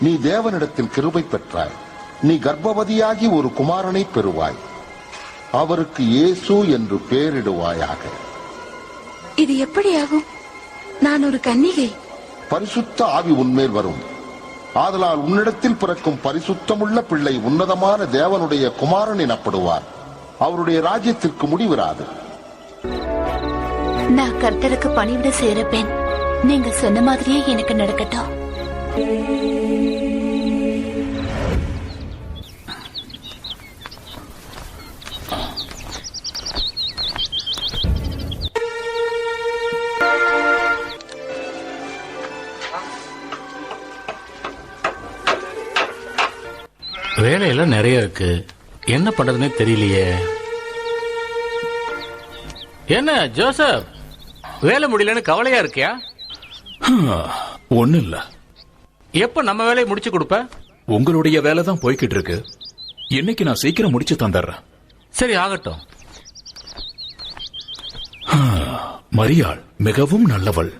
நீ தேவனிடத்தில் கிருபை பெற்றாய். நீ கர்ப்பவதியாகி ஒரு குமாரனை பெறுவாய். அவருக்கு இயேசு என்று பெயரிடுவாயாக இது எப்படியாகும்? நான் ஒரு கன்னிகை. பரிசுத்த ஆவி உன்மேல் வரும். ஆதலால் உன்னிடத்தில் பிறக்கும் பரிசுத்தமுள்ள பிள்ளை உன்னதமான தேவனுடைய குமாரன் எனப்படுவார். அவருடைய ராஜ்யத்திற்கு முடிவிராது. நான் கர்த்தருக்கு பணிவிட சேர பெண் நீங்க சொன்ன மாதிரியே எனக்கு நடக்கட்டும். வேலையெல்லாம் நிறைய இருக்கு. என்ன பண்றதுனே தெரியலையே. என்ன ஜோசப்? வேலை முடியலன்னு கவலையா இருக்கியா? ஒண்ணு இல்ல. எப்ப நம்ம வேலையை முடிச்சு கொடுப்ப? உங்களுடைய வேலை தான் போய்கிட்டு இருக்கு. இன்னைக்கு நான் சீக்கிரம் முடிச்சு தந்துடுறேன். சரி ஆகட்டும். மரியாள் மிகவும் நல்லவள்.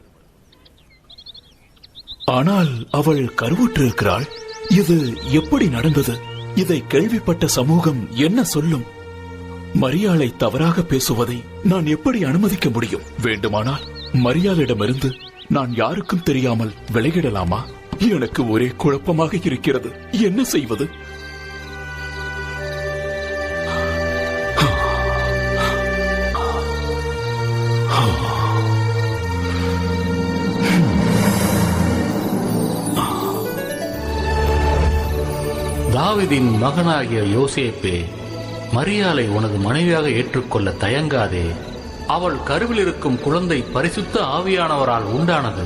ஆனால் அவள் கருவுற்று இருக்கிறாள். இது எப்படி நடந்தது? இதை கேள்விப்பட்ட சமூகம் என்ன சொல்லும்? மரியாளை தவறாக பேசுவதை நான் எப்படி அனுமதிக்க முடியும்? வேண்டுமானால் மரியாளிடமிருந்து நான் யாருக்கும் தெரியாமல் விலகிடலாமா? எனக்கு ஒரே குழப்பமாக இருக்கிறது. என்ன செய்வது? தாவிதின் மகனாகிய யோசேப்பே மரியாலை உனது மனைவியாக ஏற்றுக்கொள்ள தயங்காதே. அவள் கருவில் இருக்கும் குழந்தை பரிசுத்த ஆவியானவரால் உண்டானது.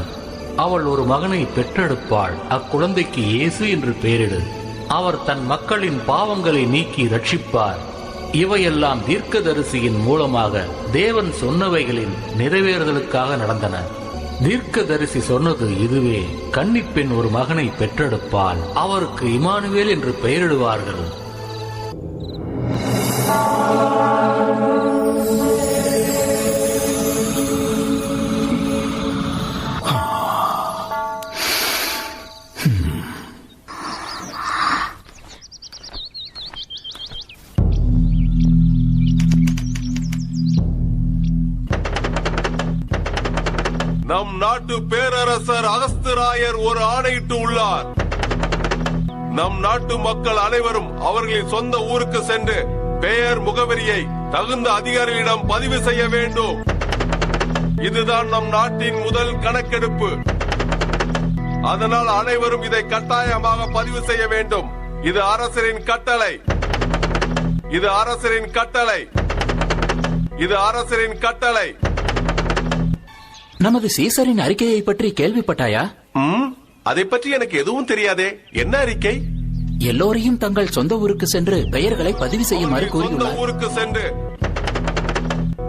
அவள் ஒரு மகனை பெற்றெடுப்பாள். அக்குழந்தைக்கு இயேசு என்று பெயரிடு. அவர் தன் மக்களின் பாவங்களை நீக்கி ரட்சிப்பார் இவையெல்லாம் தீர்க்கதரிசியின் மூலமாக தேவன் சொன்னவைகளின் நிறைவேறுதலுக்காக நடந்தன. தீர்க்கதரிசி சொன்னது இதுவே. கன்னிப்பெண் ஒரு மகனை பெற்றெடுப்பாள். அவருக்கு இமானுவேல் என்று பெயரிடுவார்கள். நாட்டு பேரரசர் அகஸ்திராயர் ஒரு ஆணையிட்டு உள்ளார். நம் நாட்டு மக்கள் அனைவரும் அவர்களின் சொந்த ஊருக்கு சென்று பெயர் முகவரியை தகுந்த அதிகாரிகளிடம் பதிவு செய்ய வேண்டும். இதுதான் நம் நாட்டின் முதல் கணக்கெடுப்பு. அதனால் அனைவரும் இதை கட்டாயமாக பதிவு செய்ய வேண்டும். இது அரசரின் கட்டளை. இது அரசரின் கட்டளை. இது அரசரின் கட்டளை. நமது சீசரின் அறிக்கையை பற்றி கேள்விப்பட்டாயா? ம், அதை பற்றி எனக்கு எதுவும் தெரியாதே. என்ன அறிக்கை? எல்லோரையும் தங்கள் சொந்த ஊருக்கு சென்று பெயர்களை பதிவு செய்யுமாறு கூறியுள்ளார். ஊருக்கு சென்று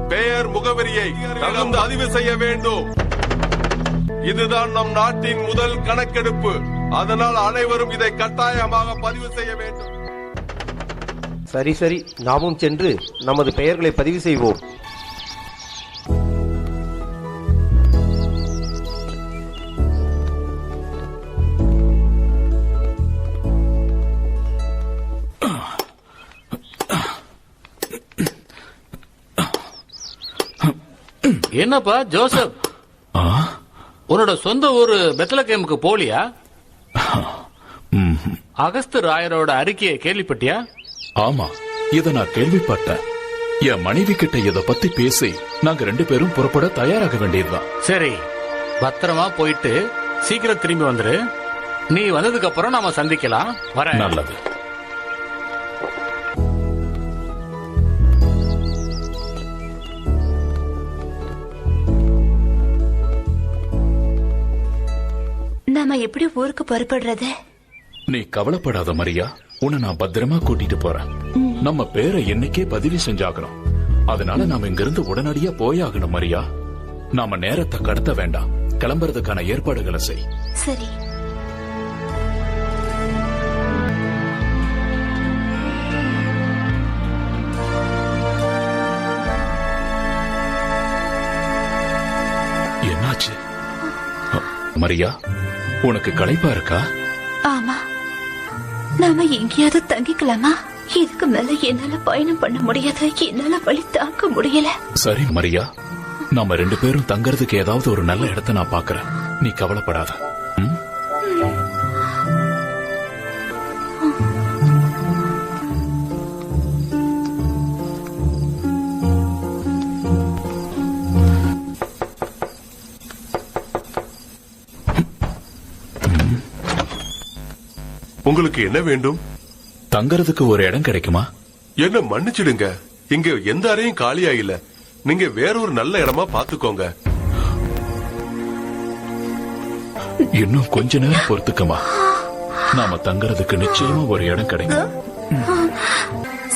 பெயர் முகவரியை தகுந்த பதிவு செய்ய வேண்டும். இதுதான் நம் நாட்டின் முதல் கணக்கெடுப்பு. அதனால் அனைவரும் இதை கட்டாயமாக பதிவு செய்ய வேண்டும். சரி சரி. நாமும் சென்று நமது பெயர்களை பதிவு செய்வோம். என்னப்பா ஜோசப்? உன்னோட சொந்த ஊரு பெத்தலகேமுக்கு போலியா? அகஸ்து ராயரோட அறிக்கையை கேள்விப்பட்டியா? ஆமா இத நான் கேள்விப்பட்டேன். என் மனைவி கிட்ட இத பத்தி பேசி நாங்க ரெண்டு பேரும் புறப்பட தயாராக வேண்டியதுதான். சரி பத்திரமா போயிட்டு சீக்கிரம் திரும்பி வந்துரு. நீ வந்ததுக்கு அப்புறம் நாம சந்திக்கலாம். வரேன். நல்லது. ஊருக்கு புறப்படுறது? நீ கவலைப்படாத மரியா. உன்னை நான் பத்திரமா கூட்டிட்டு போறேன். நம்ம பேரை என்னைக்கே பதிவு செஞ்சாகணும். அதனால நாம இங்கிருந்து உடனடியா போயாகணும் மரியா. நாம நேரத்தை கடத்த வேண்டாம். கிளம்புறதுக்கான ஏற்பாடுகளை செய். சரி. என்னாச்சு? மரியா. உனக்கு களைப்பா இருக்கா? ஆமா. நாம எங்கேயாவது தங்கிக்கலாமா? இதுக்கு மேல என்னால பயணம் பண்ண முடியாது. என்னால வழி தாங்க முடியல. சரி மரியா. நாம ரெண்டு பேரும் தங்கறதுக்கு ஏதாவது ஒரு நல்ல இடத்த நான் பாக்குறேன். நீ கவலைப்படாத. உங்களுக்கு என்ன வேண்டும்? தங்கறதுக்கு ஒரு இடம் கிடைக்குமா? என்ன மன்னிச்சிடுங்க. இங்க எந்த அறையும் காலியா இல்ல நீங்க வேற ஒரு நல்ல இடமா பாத்துக்கோங்க இன்னும் கொஞ்ச நேரம் பொறுத்துக்கமா நாம தங்கறதுக்கு நிச்சயமா ஒரு இடம் கிடைக்கும்.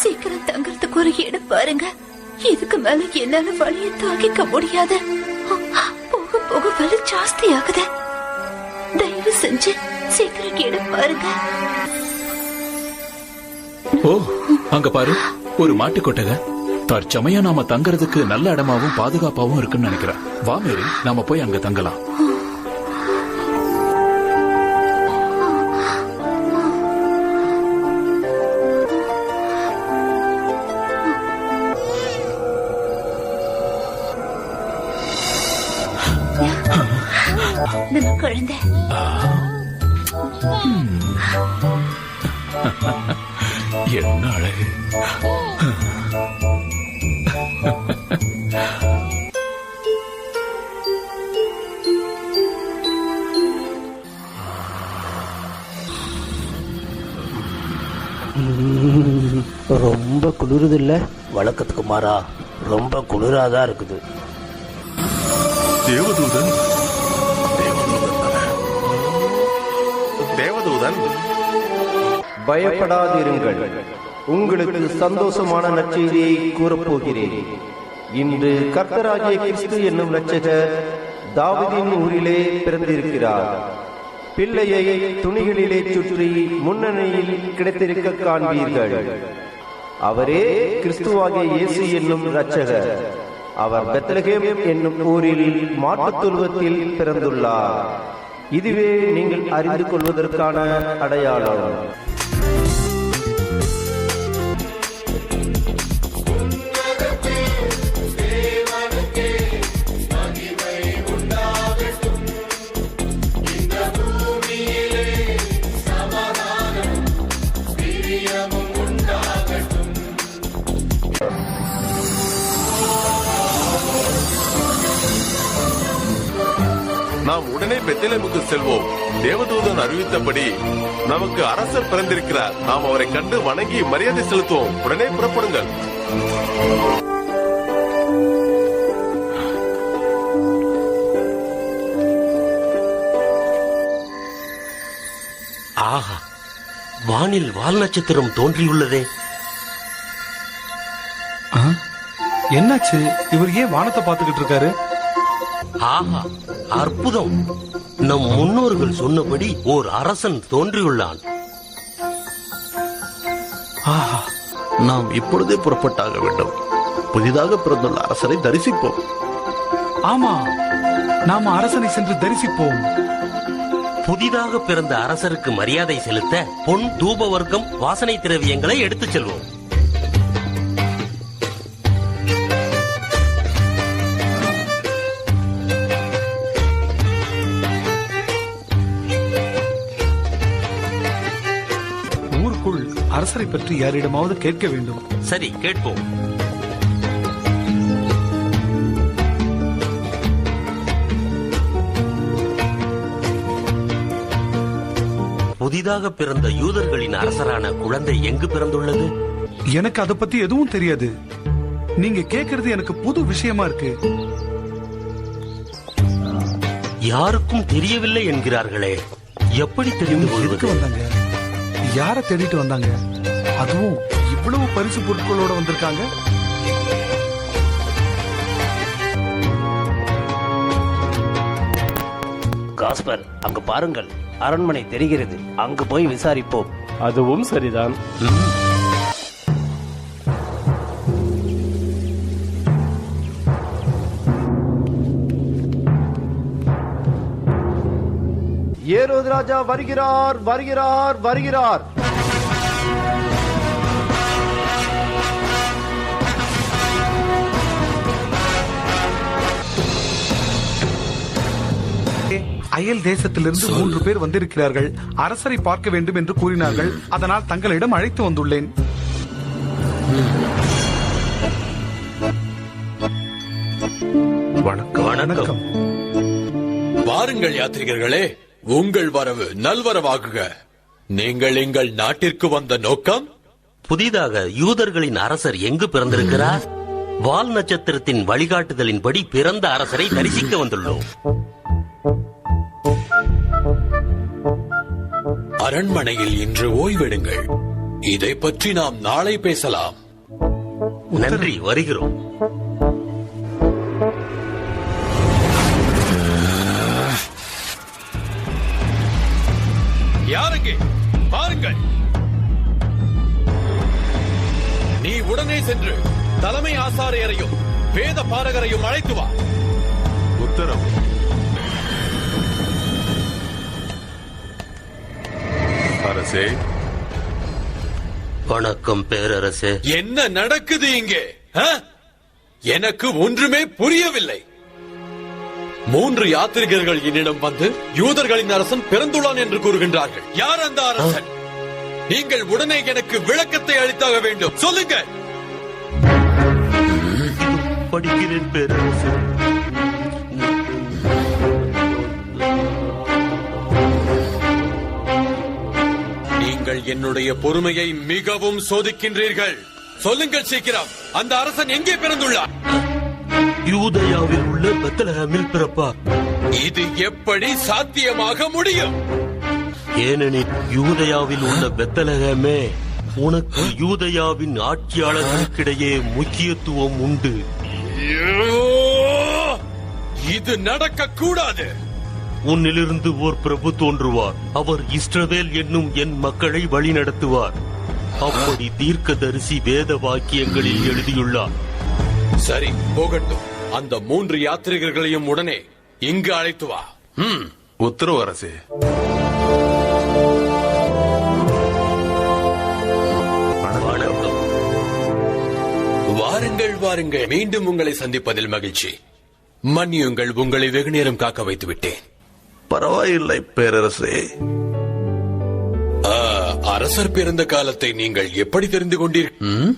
சீக்கிரம் தங்கறதுக்கு ஒரு இடம் பாருங்க. இதுக்கு மேல என்னால வழியை தாங்கிக்க முடியாது. போக போக வலி ஜாஸ்தி ஆகுது தயவு செஞ்சு சீக்கிரம் இடம் பாருங்க. ஓ அங்க பாரு ஒரு மாட்டு கொட்டகை. தற்சமயம் நாம தங்கறதுக்கு நல்ல இடமாவும் பாதுகாப்பாவும் இருக்குன்னு நினைக்கிறேன். வா மேரி நாம போய் அங்க தங்கலாம். நம்ம குழந்தை. என்ன அழகு. ரொம்ப குளிருது இல்ல வழக்கத்துக்கு மாறா ரொம்ப குளிராதான் இருக்குது. தேவதூதன். தேவதூதன். பயப்படாதிருங்கள். உங்களுக்கு சந்தோஷமான நற்செய்தியை கூறப்போகிறேன். இன்று கர்த்தராகிய கிறிஸ்து என்னும் இரட்சகர் தாவீதின் ஊரிலே பிறந்திருக்கிறார். பிள்ளையை துணிகளிலே சுற்றி முன்னணியில் கிடைத்திருக்க காண்பீர்கள். அவரே கிறிஸ்துவாகிய இயேசு என்னும் இரட்சகர். அவர் பெத்லகேம் என்னும் ஊரில் மாட்டுத் தொழுவத்தில் பிறந்துள்ளார். இதுவே நீங்கள் அறிந்து கொள்வதற்கான அடையாளம். பெத்தலேமுக்கு செல்வோம். தேவதூதன் அறிவித்தபடி நமக்கு அரசர் பிறந்திருக்கிறார். நாம் அவரை கண்டு வணங்கி மரியாதை செலுத்துவோம். உடனே புறப்படுங்கள். ஆஹா வானில் வால் நட்சத்திரம் தோன்றியுள்ளதே என்னாச்சு? இவர் ஏன் வானத்தை பார்த்துக்கிட்டு இருக்காரு? ஆஹா அற்புதம். நம் முன்னோர்கள் சொன்னபடி ஓர் அரசன் தோன்றியுள்ளான். ஆஹா நாம் இப்பொழுதே புறப்பட்டாக வேண்டும். புதிதாக பிறந்துள்ள அரசரை தரிசிப்போம். ஆமா நாம அரசனை சென்று தரிசிப்போம். புதிதாக பிறந்த அரசருக்கு மரியாதை செலுத்த பொன் தூப வர்க்கம் வாசனை திரவியங்களை எடுத்துச் செல்வோம். அரசரை பற்றி யாரிடமாவது கேட்க வேண்டும். சரி கேட்போம். புதிதாக பிறந்த யூதர்களின் அரசரான குழந்தை எங்கு பிறந்துள்ளது? எனக்கு அதை பத்தி எதுவும் தெரியாது. நீங்க கேக்குறது எனக்கு புது விஷயமா இருக்கு. யாருக்கும் தெரியவில்லை என்கிறார்களே. எப்படி தெரிந்து கொள்வது? வந்தாங்க? யார தேடிட்டு வந்தாங்க? அதுவும் இவ்வளவு பரிசு பொருட்களோட வந்திருக்காங்க? காஸ்பர் அங்கு பாருங்கள். அரண்மனை தெரிகிறது. அங்கு போய் விசாரிப்போம். அதுவும் சரிதான். ஏரோது ராஜா வருகிறார் வருகிறார் வருகிறார். அயல் தேசத்திலிருந்து மூன்று பேர் வந்திருக்கிறார்கள். அரசரை பார்க்க வேண்டும் என்று கூறினார்கள். அதனால் தங்களிடம் அழைத்து வந்துள்ளேன். வணக்கம். வணக்கம். வாருங்கள் யாத்ரிகர்களே. உங்கள் வரவு நல்வரவாகுக. நீங்கள் எங்கள் நாட்டிற்கு வந்த நோக்கம்? புதிதாக யூதர்களின் அரசர் எங்கு பிறந்திருக்கிறார்? வால் நட்சத்திரத்தின் வழிகாட்டுதலின்படி பிறந்த அரசரை தரிசிக்க வந்துள்ளோம். அரண்மனையில் இன்று ஓய்வெடுங்கள். இதை பற்றி நாம் நாளை பேசலாம். நன்றி வருகிறோம். சென்று தலைமை ஆசாரியரையும் வேத பாரகரையும் அழைத்து வா. உத்தரவு. அரசே. வணக்கம் பேரரசே. என்ன நடக்குது இங்கே? எனக்கு ஒன்றுமே புரியவில்லை. மூன்று யாத்ரிகர்கள் என்னிடம் வந்து யூதர்களின் அரசன் பிறந்துள்ளான் என்று கூறுகின்றார்கள். யார் அந்த அரசன்? நீங்கள் உடனே எனக்கு விளக்கத்தை அளித்தாக வேண்டும். சொல்லுங்க படிக்கிறேன் பேரரசே நீங்கள் என்னுடைய பொறுமையை மிகவும் சோதிக்கின்றீர்கள். சொல்லுங்கள் சீக்கிரம். அந்த அரசன் எங்கே பிறந்துள்ளார்? யூதயாவில் உள்ள பெத்தலஹமில் பிறப்பார். இது எப்படி சாத்தியமாக முடியும்? ஏனெனில் யூதயாவில் உள்ள பெத்தலகமே உனக்கு யூதயாவின் ஆட்சியாளர்களுக்கிடையே முக்கியத்துவம் உண்டு! இது நடக்க கூடாது உன்னிலிருந்து ஓர் பிரபு தோன்றுவார். அவர் இஸ்ரவேல் என்னும் என் மக்களை வழிநடத்துவார். அப்படி தீர்க்கதரிசி வேத வாக்கியங்களில் எழுதியுள்ளார். சரி போகட்டும். அந்த மூன்று யாத்ரிகர்களையும் உடனே இங்கு அழைத்து வா. ம் உத்தரவு அரசே. வாருங்கள் வாருங்கள் மீண்டும் உங்களை சந்திப்பதில் மகிழ்ச்சி. மன்னியுங்கள் உங்களை வெகு நேரம் காக்க வைத்து விட்டேன் பரவாயில்லை பேரரசே. ஆ, அரசர் பிறந்த காலத்தை நீங்கள் எப்படி தெரிந்து கொண்டீர்கள்?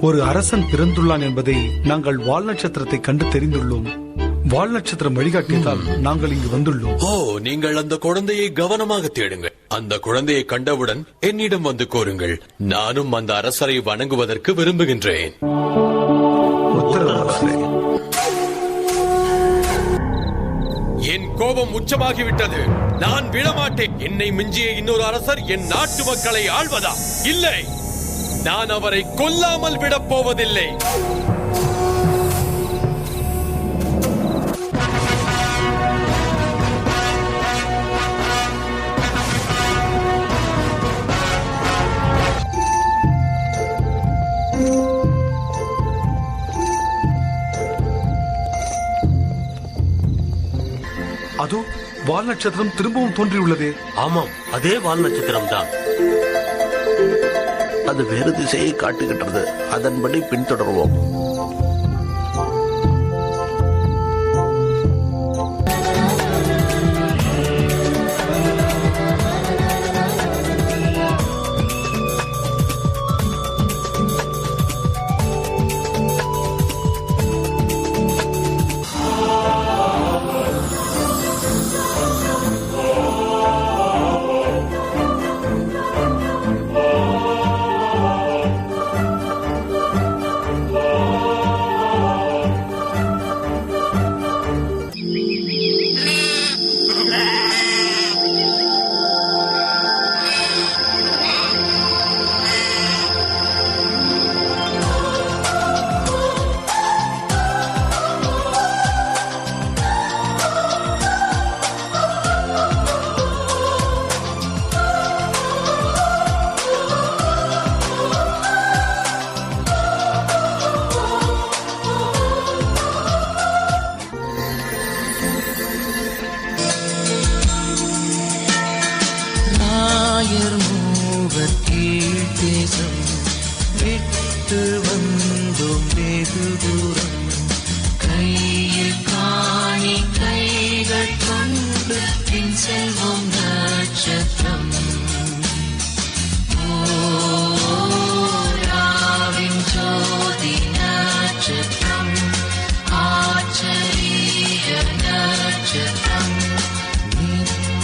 ஒரு அரசன் பிறந்துள்ளான் என்பதை நாங்கள் வால் நட்சத்திரத்தை கண்டு தெரிந்துள்ளோம். வால் நட்சத்திரம் வழிகாட்டியதால் நாங்கள் இங்கு வந்துள்ளோம். ஓ நீங்கள் அந்த குழந்தையை கவனமாக தேடுங்கள். அந்த குழந்தையை கண்டவுடன் என்னிடம் வந்து கோருங்கள். நானும் அந்த அரசரை வணங்குவதற்கு விரும்புகின்றேன். கோபம் உச்சமாகிவிட்டது. நான் விடமாட்டேன். என்னை மிஞ்சிய இன்னொரு அரசர் என் நாட்டு மக்களை ஆள்வதா? இல்லை. நான் அவரை கொல்லாமல் விடப் போவதில்லை. அதோ வால் நட்சத்திரம் திரும்பவும் தோன்றியுள்ளதே. ஆமாம் அதே வால் நட்சத்திரம் தான் அது வேறு திசையை காட்டுகின்றது. அதன்படி பின்தொடர்வோம்.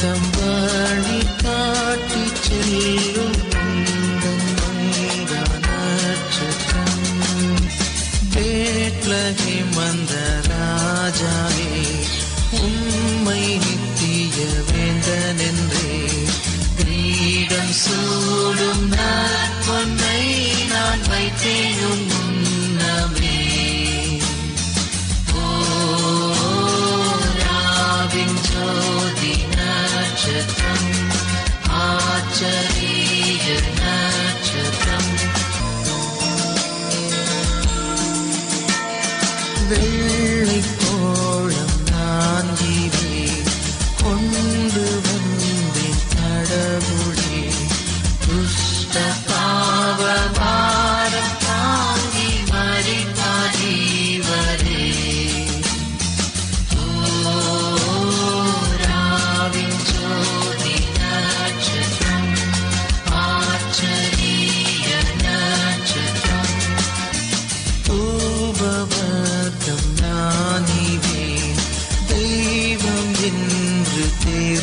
தம் வழி காட்டி செல்லும் வந்த ராஜாவே உம்மை நித்திய வேந்தன் என்றே கிரீடம் சூடும் நான் வைத்தேன்.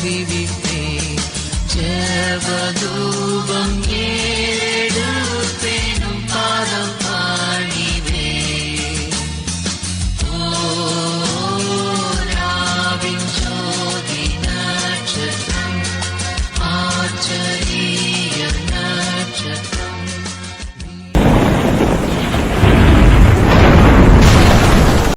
அறிவிப்பே ஜபதூபம் ஏ